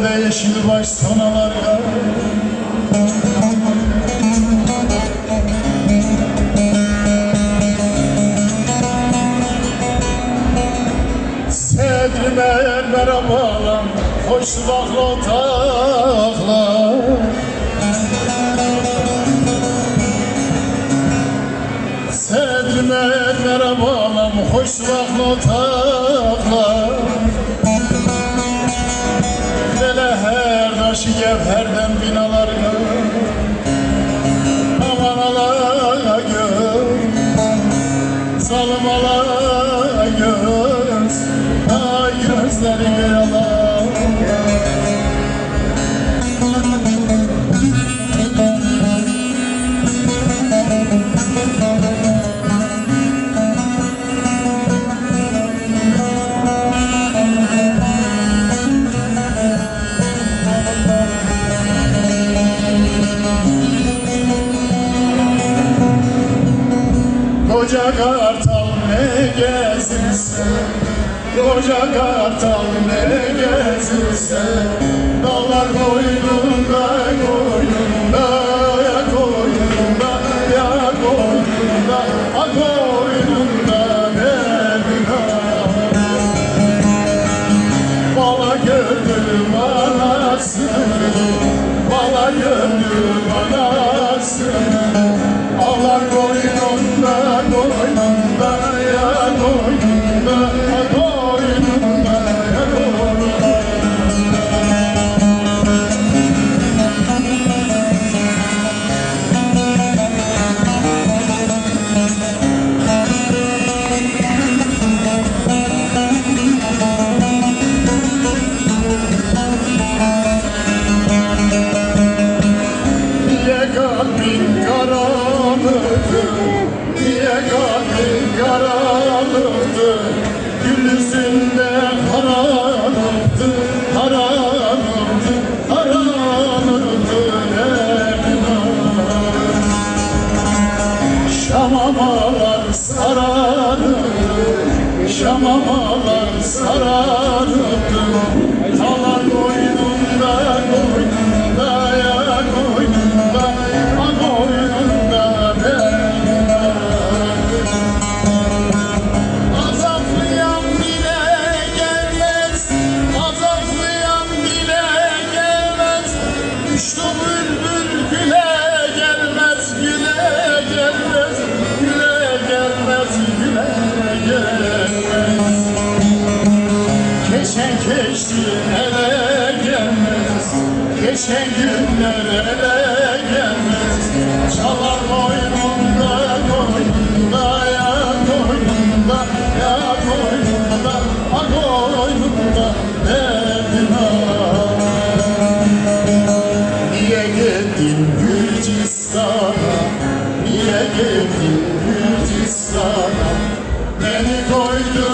yaş sonalar ya Sedri mermere bağlam Hoş vaklı otaklar Sedri mermere bağlam Hoş vaklı otaklar gevherden binalar Koca kartal ne gezirse Koca kartal ne gezirse Dağlar koynunda koynunda karanlıktı Gülüsünde karanlıktı Karanlıktı Karanlıktı Şamamalar sarardı Şamamalar geçti ele gelmez Geçen günler ele gelmez. Çalar boynunda koynunda ya koynunda ya koynunda ha koynunda derdin Niye gittin Gürcistan'a? Niye gittin Gürcistan'a? Beni koydun